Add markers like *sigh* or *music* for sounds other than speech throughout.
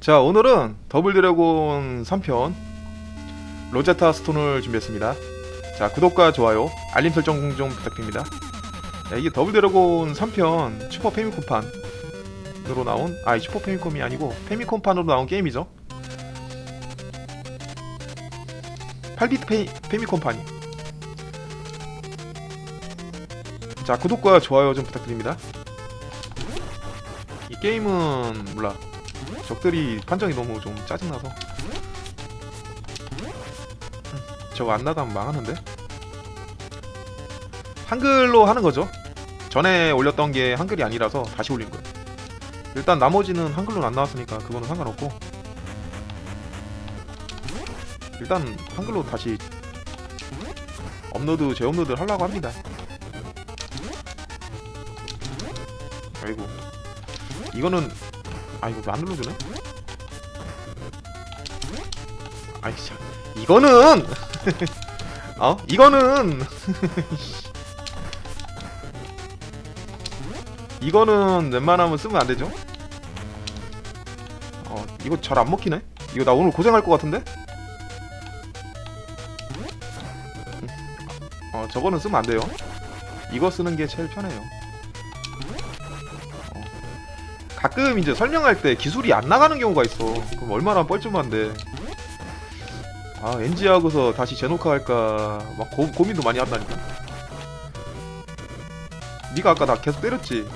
자 오늘은 더블 드래곤 3편 로제타 스톤을 준비했습니다. 자 구독과 좋아요 알림 설정 좀 부탁드립니다. 자, 이게 더블 드래곤 3편 슈퍼 페미콤판으로 나온 아이 슈퍼 페미콤이 아니고 페미콤판으로 나온 게임이죠. 8비트 페, 페미콤판이. 자 구독과 좋아요 좀 부탁드립니다. 이 게임은 몰라 적들이 판정이 너무 좀 짜증나서. 음, 저거 안 나가면 망하는데? 한글로 하는 거죠. 전에 올렸던 게 한글이 아니라서 다시 올린 거예요. 일단 나머지는 한글로 안 나왔으니까 그거는 상관없고. 일단 한글로 다시 업로드 재업로드를 하려고 합니다. 아이고. 이거는 아 이거 왜 안 눌러주네? 아이 참 이거는 *laughs* 어 이거는 *laughs* 이거는 웬만하면 쓰면 안 되죠? 어 이거 잘 안 먹히네? 이거 나 오늘 고생할 것 같은데? 어 저거는 쓰면 안 돼요. 이거 쓰는 게 제일 편해요. 가끔 이제 설명할 때 기술이 안 나가는 경우가 있어. 그럼 얼마나 뻘쭘한데. 아 NG하고서 다시 재녹화 할까 막 고, 고민도 많이 한다니까. 네가 아까 나 계속 때렸지.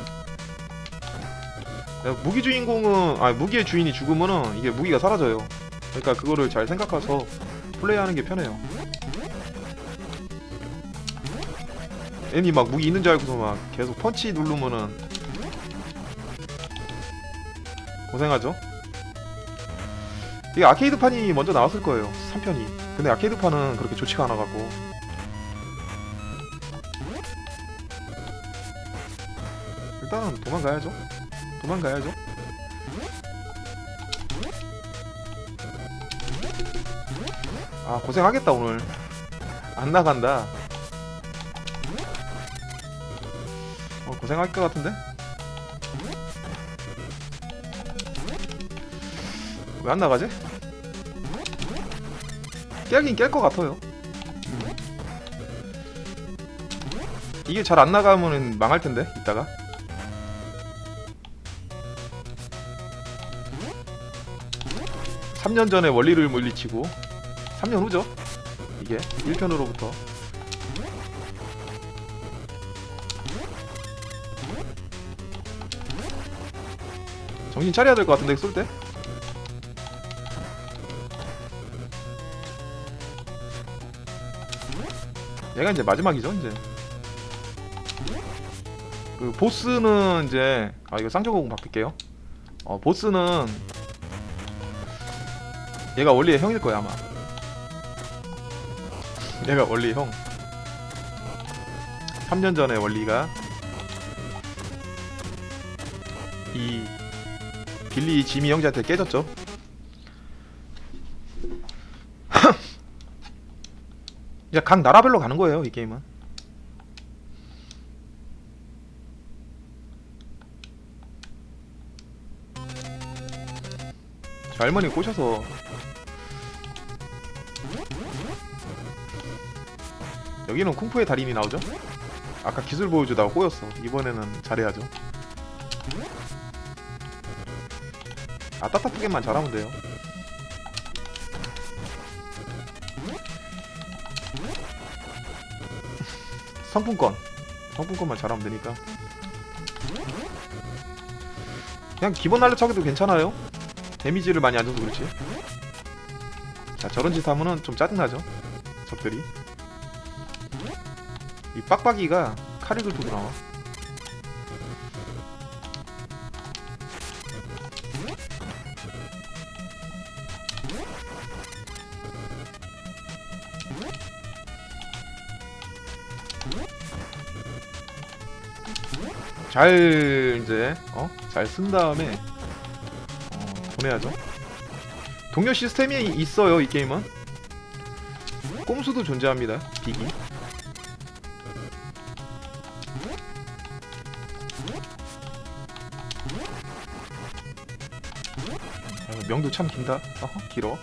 야, 무기 주인공은 아 무기의 주인이 죽으면은 이게 무기가 사라져요. 그러니까 그거를 잘 생각해서 플레이하는 게 편해요. 애니 막 무기 있는 줄 알고서 막 계속 펀치 누르면은 고생하죠. 이게 아케이드판이 먼저 나왔을 거예요. 3편이. 근데 아케이드판은 그렇게 좋지가 않아갖고. 일단은 도망가야죠. 도망가야죠. 아 고생하겠다 오늘. 안 나간다. 어, 고생할 것 같은데? 왜 안 나가지? 깨긴 깰 것 같아요. 이게 잘 안 나가면 망할 텐데 이따가. 삼 년 전에 원리를 물리치고 3년 후죠. 이게 1편으로부터 정신 차려야 될 것 같은데 쏠 때? 얘가 이제 마지막이죠 이제. 그 보스는 이제 아 이거 쌍조공 바꿀게요. 어 보스는 얘가 원리의 형일 거야 아마. *laughs* 얘가 원리 형. 3년 전에 원리가 이 빌리 지미 형제한테 깨졌죠. 이제 각 나라별로 가는 거예요 이 게임은. 저 할머니 꼬셔서 여기는 쿵푸의 달인이 나오죠? 아까 기술 보여주다가 꼬였어. 이번에는 잘해야죠. 아 따따프게만 잘하면 돼요. 상품권. 상품권만 잘하면 되니까. 그냥 기본 날려차기도 괜찮아요. 데미지를 많이 안 줘서 그렇지. 자 저런 짓 하면은 좀 짜증나죠? 적들이. 이 빡빡이가 칼을 긁고 나와 잘 이제 어? 잘 쓴 다음에 어, 보내야죠. 동료 시스템이 있어요 이 게임은. 꼼수도 존재합니다. 비기. 아, 명도 참 긴다. 어허, 길어.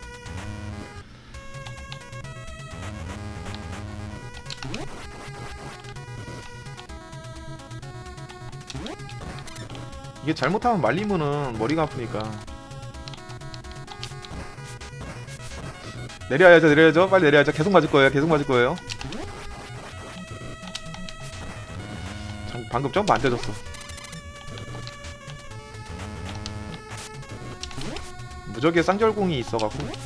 이게 잘못하면 말리면은 머리가 아프니까. 내려야죠, 내려야죠. 빨리 내려야죠. 계속 맞을 거예요. 계속 맞을 거예요. 참, 방금 점프 안 되졌어. 무적의 쌍절공이 있어갖고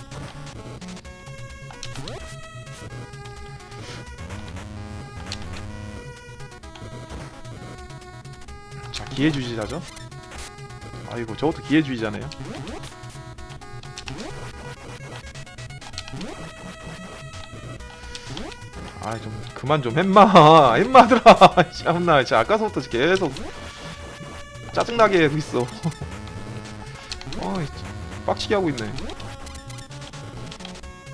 기회주의자죠 아이고 저것도 기회주의자네요 아좀 그만 좀 햄마 햄마들아 *laughs* 참나 진짜 아까서부터 계속 짜증나게 하고 있어 *laughs* 어이 빡치게 하고 있네.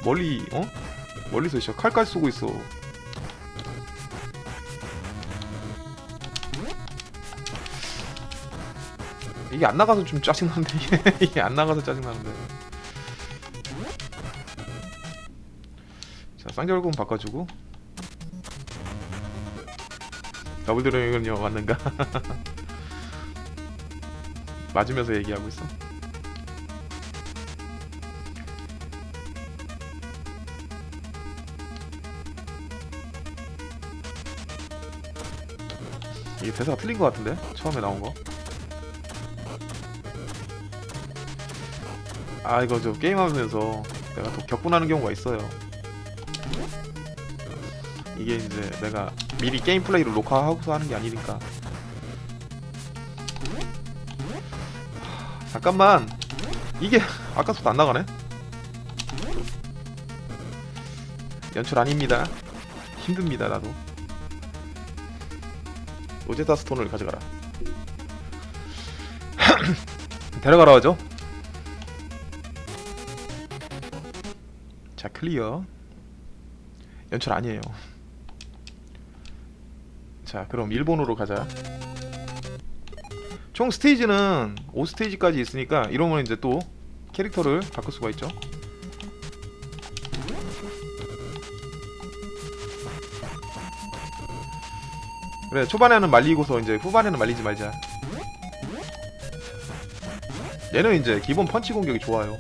멀리 어? 멀리서 진짜 칼까지 쏘고 있어. 이게 안 나가서 좀 짜증나는데 *laughs* 이게, 안 나가서 짜증나는데. 자 쌍절곤 바꿔주고 더블 드래곤이요 맞는가? *laughs* 맞으면서 얘기하고 있어. 이게 대사가 틀린 것 같은데 처음에 나온 거. 아 이거 저 게임하면서 내가 또 격분하는 경우가 있어요. 이게 이제 내가 미리 게임 플레이를 녹화하고서 하는 게 아니니까. 하, 잠깐만 이게 *laughs* 아까부터 안 나가네. 연출 아닙니다. 힘듭니다 나도. 로제타 스톤을 가져가라. *laughs* 데려가라 하죠. 자 클리어. 연출 아니에요. 자 그럼 일본으로 가자. 총 스테이지는 5스테이지까지 있으니까 이러면 이제 또 캐릭터를 바꿀 수가 있죠. 그래 초반에는 말리고서 이제 후반에는 말리지 말자. 얘는 이제 기본 펀치 공격이 좋아요.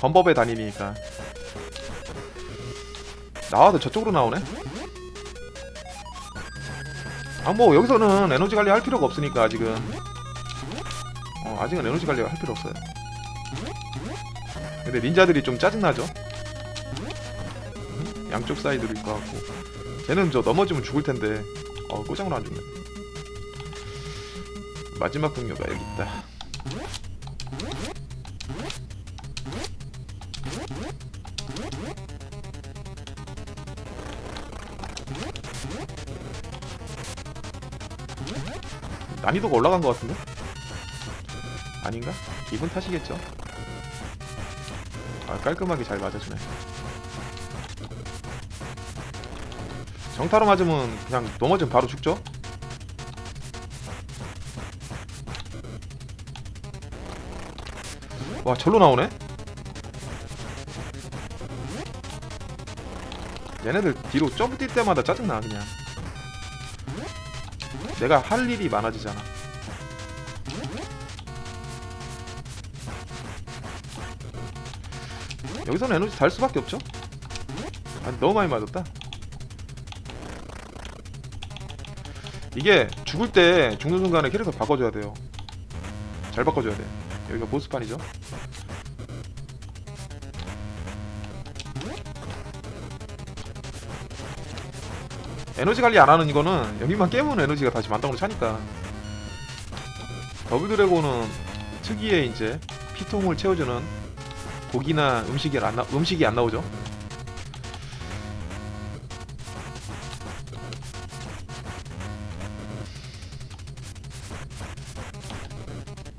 범법에 다니니까. 나와도 저쪽으로 나오네. 아 뭐 여기서는 에너지 관리 할 필요가 없으니까 아직은. 어 아직은 에너지 관리 할 필요 없어요. 근데 닌자들이 좀 짜증나죠? 음? 양쪽 사이드로 있고 같고. 쟤는 저 넘어지면 죽을 텐데. 어 꼬장으로 안 죽네. 마지막 동료가 여기 있다 난이도가 올라간 것 같은데? 아닌가? 기분 탓이겠죠? 아, 깔끔하게 잘 맞아주네. 정타로 맞으면 그냥 넘어지면 바로 죽죠? 와, 절로 나오네? 얘네들 뒤로 점프 뛸 때마다 짜증나, 그냥. 내가 할 일이 많아지잖아. 여기서는 에너지 달 수밖에 없죠? 아니 너무 많이 맞았다. 이게 죽을 때 죽는 순간에 캐릭터 바꿔줘야 돼요. 잘 바꿔줘야 돼. 여기가 보스판이죠. 에너지 관리 안 하는 이거는 여기만 깨면 에너지가 다시 만땅으로 차니까 더블 드래곤은 특유의 이제 피통을 채워주는 고기나 음식이 안 나, 음식이 안 나오죠.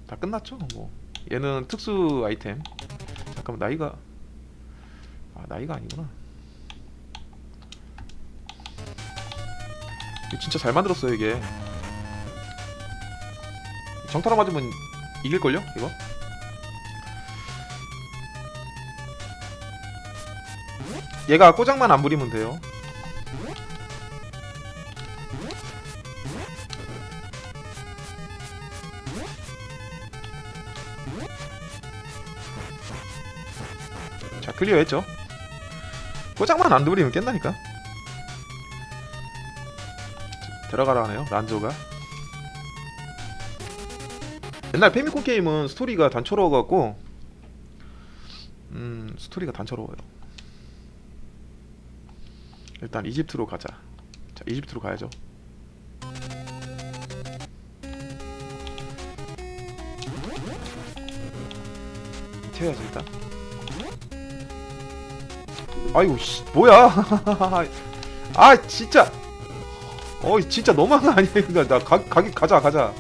다 끝났죠, 뭐. 얘는 특수 아이템. 잠깐만 나이가 아 나이가 아니구나. 진짜 잘 만들었어요 이게. 정타로 맞으면 이길걸요 이거? 얘가 꼬장만 안 부리면 돼요. 자 클리어 했죠? 꼬장만 안 부리면 깬다니까. 들어가라 하네요 란조가. 옛날 페미콘 게임은 스토리가 단초로워갖고 음 스토리가 단초로워요. 일단 이집트로 가자. 자, 이집트로 가야죠. 튀어야지 일단. 아이고 씨, 뭐야? *laughs* 아 진짜. 어이 진짜 너무한 거 아니야? 이거 나 가, 가기 가자 가자.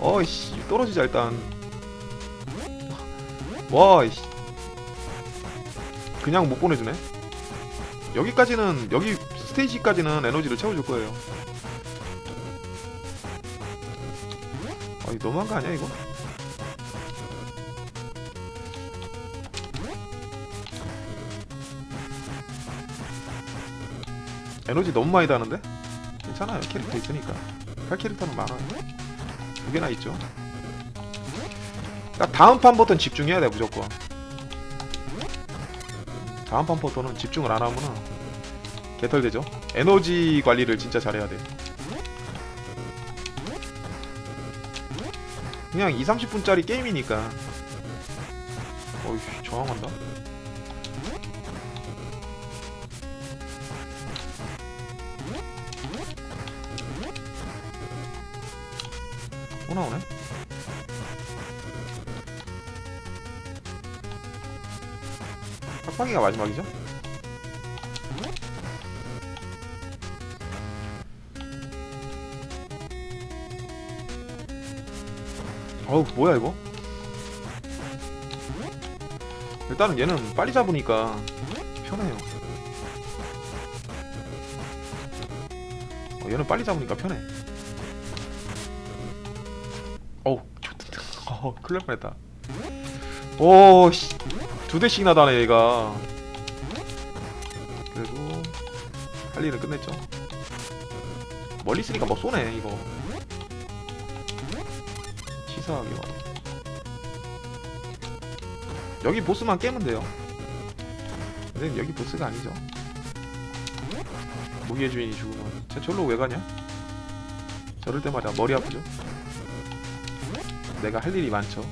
어이씨 떨어지자 일단. 와 이씨. 그냥 못 보내주네. 여기까지는 여기 스테이지까지는 에너지를 채워줄 거예요. 아, 이 너무한 거 아니야 이거? 에너지 너무 많이 다는데? 괜찮아요. 캐릭터 있으니까. 할 캐릭터는 많아요. 두 개나 있죠. 그러니까 다음 판부터는 집중해야 돼 무조건. 다음 판부터는 집중을 안 하면은 개털되죠. 에너지 관리를 진짜 잘해야 돼. 그냥 2, 30분짜리 게임이니까. 어이 저항한다 나오네. 빡빡이가 마지막이죠? 어우 뭐야 이거? 일단은 얘는 빨리 잡으니까 편해요. 어, 얘는 빨리 잡으니까 편해 큰일 날 뻔했다. 오씨. 두 대씩이나 다네 얘가. 그래도 할 일은 끝냈죠. 멀리 있으니까 뭐 쏘네 이거. 치사하게 와. 여기 보스만 깨면 돼요. 근데 여기 보스가 아니죠. 무기의 주인이 죽으면. 쟤 절로 왜 가냐? 저럴 때마다 머리 아프죠 내가 할 일이 많죠.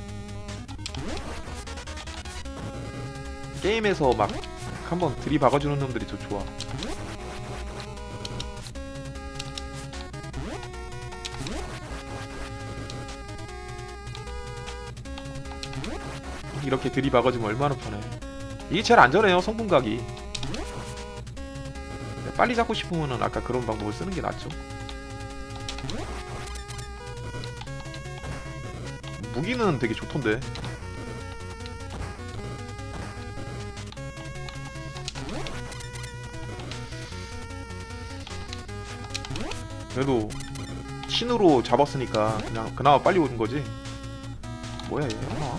게임에서 막 한번 들이박아주는 놈들이 더 좋아. 이렇게 들이박아주면 얼마나 편해. 이게 제일 안전해요 성분각이. 빨리 잡고 싶으면은 아까 그런 방법을 쓰는 게 낫죠 무기는 되게 좋던데. 그래도 신으로 잡았으니까 그냥 그나마 빨리 오는 거지. 뭐야 얘? 하나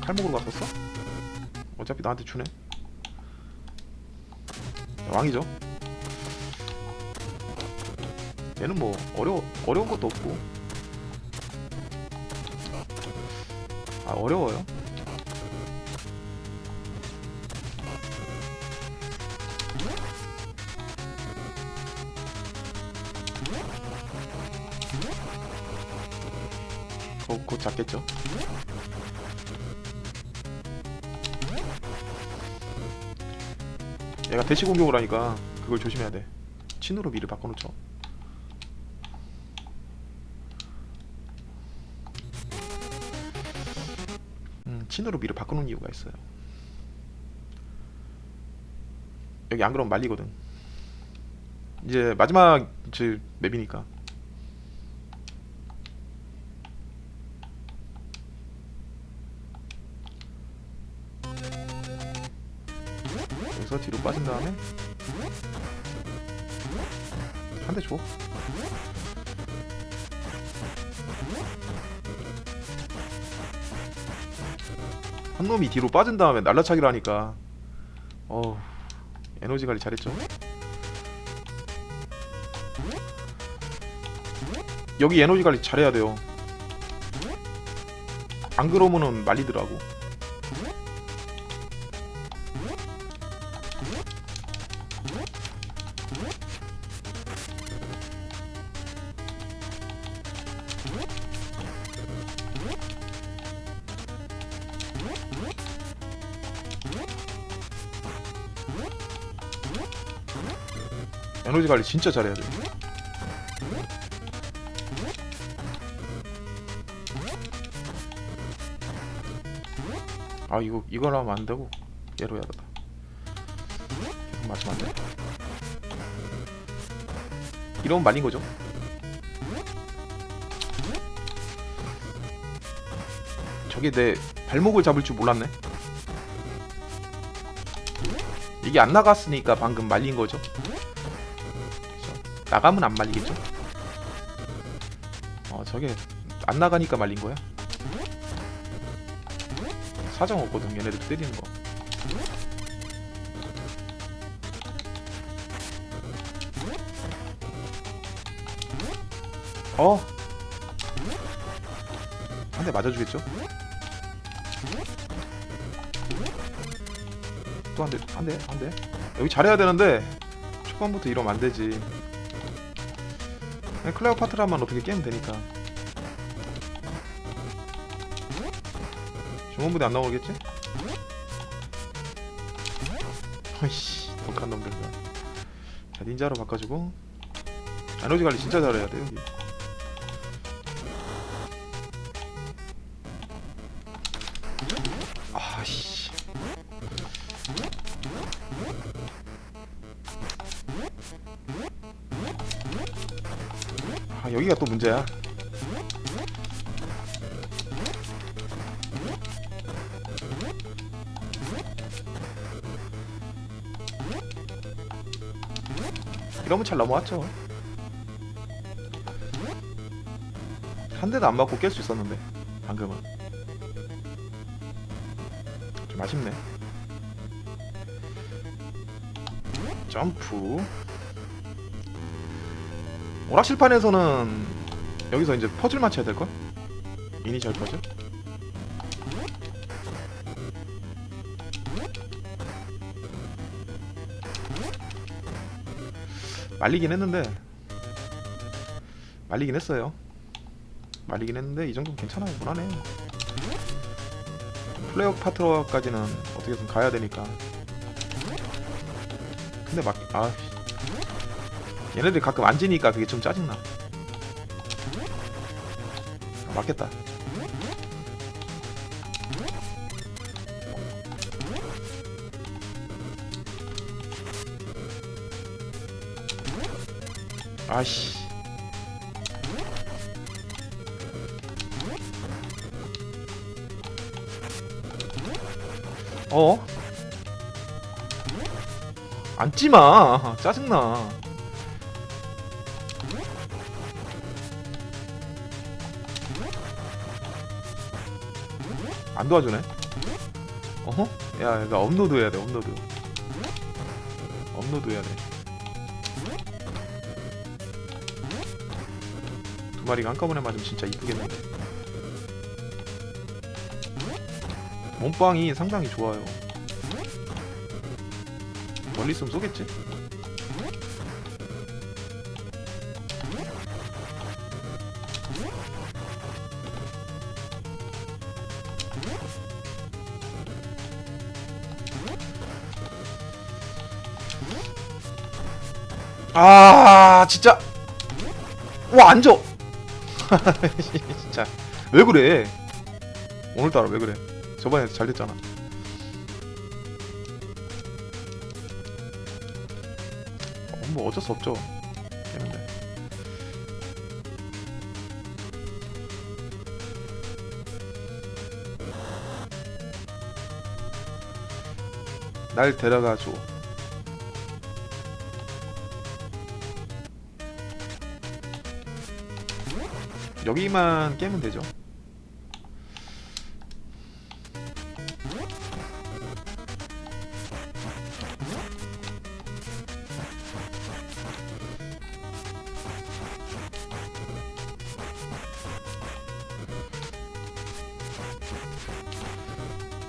칼목으로 갔었어? 어차피 나한테 주네. 야, 왕이죠? 얘는 뭐 어려 어려운 것도 없고 아 어려워요. 어, 곧 잡겠죠? 얘가 대시 공격을 하니까 그걸 조심해야 돼. 친으로 미를 바꿔놓죠 진으로 미를 바꾸는 이유가 있어요. 여기 안 그러면 말리거든. 이제 마지막 제 맵이니까. 여기서 뒤로 빠진 다음에 한 대 줘. 한 놈이 뒤로 빠진 다음에 날라차기를 하니까 어우 에너지 관리 잘했죠. 여기 에너지 관리 잘해야 돼요. 안 그러면은 말리더라고. 에너지 관리 진짜 잘해야 돼. 아 이거 이걸 하면 안 되고 얘로 해야 되다. 계속 맞으면 안 돼. 이러면 말린 거죠. 저게 내 발목을 잡을 줄 몰랐네. 이게 안 나갔으니까 방금 말린 거죠. 나가면 안 말리겠죠? 어 저게 안 나가니까 말린 거야. 사정 없거든 얘네들 때리는 거. 어? 한 대 맞아주겠죠? 또 한 대, 한 대, 한 대. 여기 잘해야 되는데 초반부터 이러면 안 되지. 그냥 클레어 파트라만 어떻게 깨면 되니까. 중원부대 안 나오겠지? 어이씨, 독한 놈들. 자, 닌자로 바꿔주고. 에너지 관리 진짜 잘해야 돼 여기. 아 여기가 또 문제야. 이러면 잘 넘어왔죠. 한 대도 안 맞고 깰 수 있었는데 방금은 좀 아쉽네. 점프. 오락실판에서는 여기서 이제 퍼즐 맞춰야 될 걸? 이니셜 퍼즐? 말리긴 했는데 말리긴 했어요. 말리긴 했는데 이 정도면 괜찮아요. 무난해. 플레이어 파트까지는 어떻게든 가야 되니까. 근데 막 아. 얘네들이 가끔 안 지니까 그게 좀 짜증나. 아, 맞겠다. 아씨. 어? 앉지마 짜증나 안 도와주네? 어허? 야 이거 업로드 해야 돼 업로드. 업로드 해야 돼두 마리가 한꺼번에 맞으면 진짜 이쁘겠는데 몸빵이 상당히 좋아요. 멀리 있으면 쏘겠지? 아 진짜. 와 앉아. *laughs* 진짜. 왜 그래? 오늘따라 왜 그래? 저번에 잘 됐잖아. 어, 뭐 어쩔 수 없죠. 되는데 날 데려가 줘 여기만 깨면 되죠.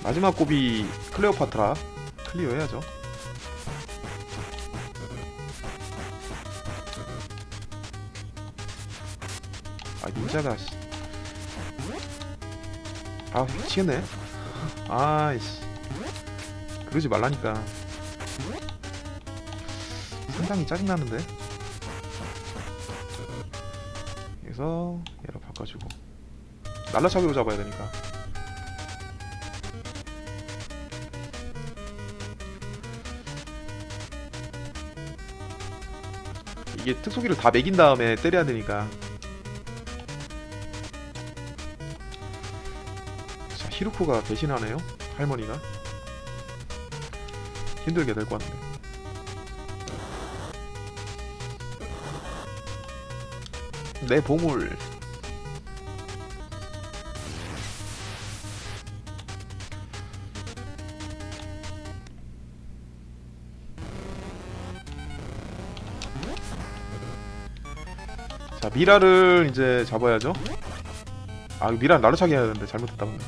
마지막 곱이 클레오파트라 클리어 해야죠. 아 닌자가 씨. 아 미치겠네. 아이씨. 그러지 말라니까. 상당히 짜증나는데. 그래서 얘로 바꿔주고 날라차기로 잡아야 되니까. 이게 특수기를 다 매긴 다음에 때려야 되니까 자 히루코가 배신하네요. 할머니가. 힘들게 될 것 같은데. 내 보물. 자 미라를 이제 잡아야죠. 아 미라 나르차기 해야 되는데 잘못했다 근데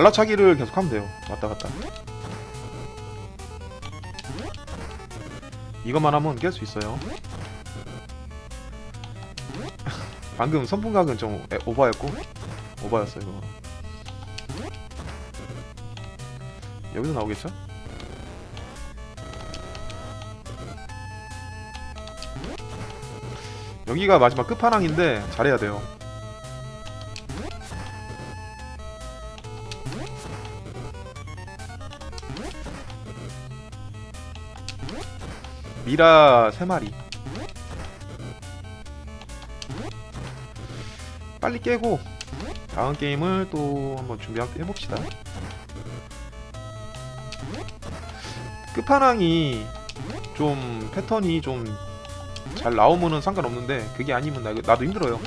날라차기를 계속 하면 돼요. 왔다 갔다. 이것만 하면 깰 수 있어요. *laughs* 방금 선풍각은 좀 에- 오버였고 오버였어요 이거. 여기서 나오겠죠? 여기가 마지막 끝판왕인데 잘해야 돼요 미라 3마리. 빨리 깨고 다음 게임을 또 한번 준비 해봅시다. 끝판왕이 좀 패턴이 좀 잘 나오면은 상관없는데 그게 아니면 나, 나도 힘들어요.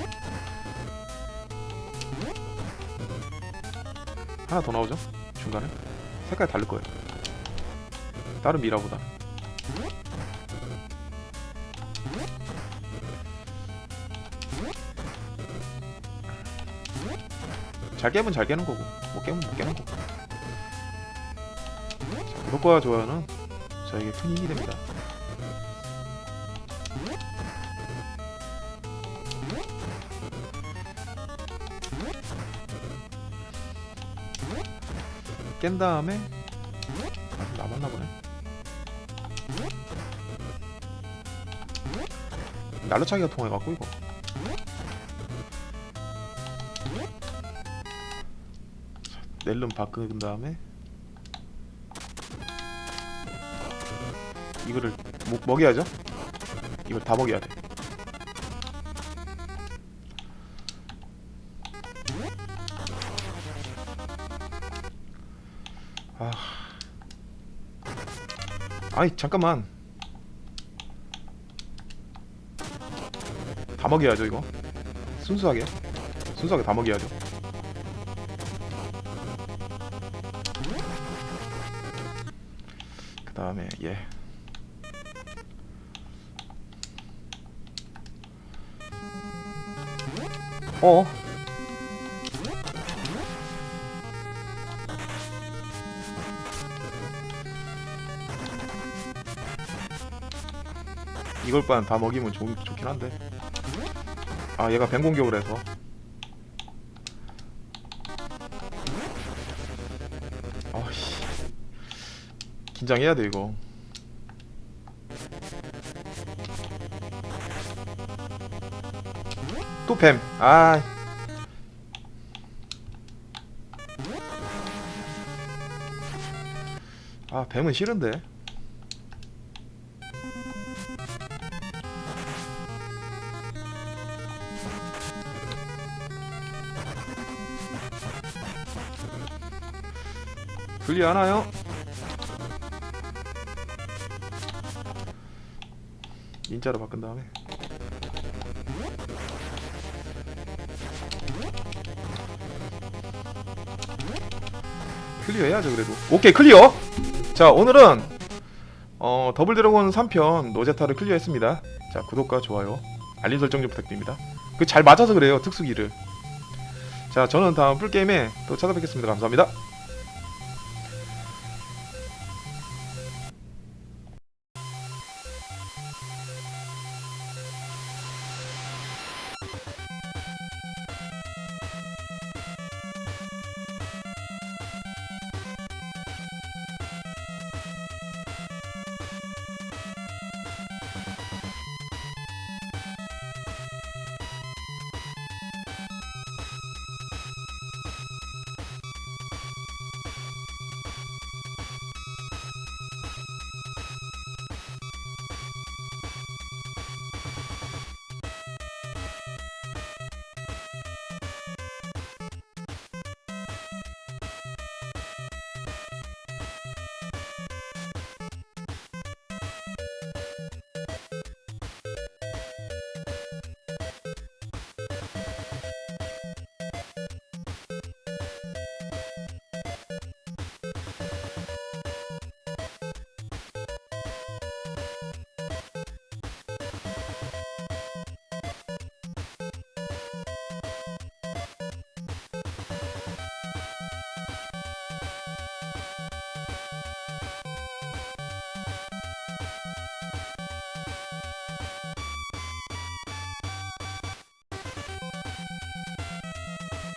하나 더 나오죠? 중간에? 색깔 다를 거예요. 다른 미라보다 잘 깨면 잘 깨는 거고 못 깨면 못 깨는 거고. 자, 구독과 좋아요는. 저에게 큰 힘이 됩니다. 깬 다음에 아직 남았나 보네. 날라차기가 통해 갖고 이거 넬름 바꾼 다음에 이거를 먹, 먹여야죠? 이걸 다 먹여야 돼. 아... 아니 잠깐만. 다 먹여야죠 이거? 순수하게. 순수하게 다 먹여야죠 다음에 얘 어? 이걸 반다 먹이면 좋, 좋긴 한데. 아 얘가 뱅 공격을 해서 긴장해야 돼 이거 또 뱀. 아. 아, 뱀은 싫은데. 분리하나요? 인자로 바꾼 다음에. 클리어 해야죠 그래도. 오케이 클리어! 자 오늘은 어 더블 드래곤 3편 노제타를 클리어 했습니다. 자 구독과 좋아요 알림 설정 좀 부탁드립니다. 그 잘 맞아서 그래요 특수기를. 자 저는 다음 풀게임에 또 찾아뵙겠습니다. 감사합니다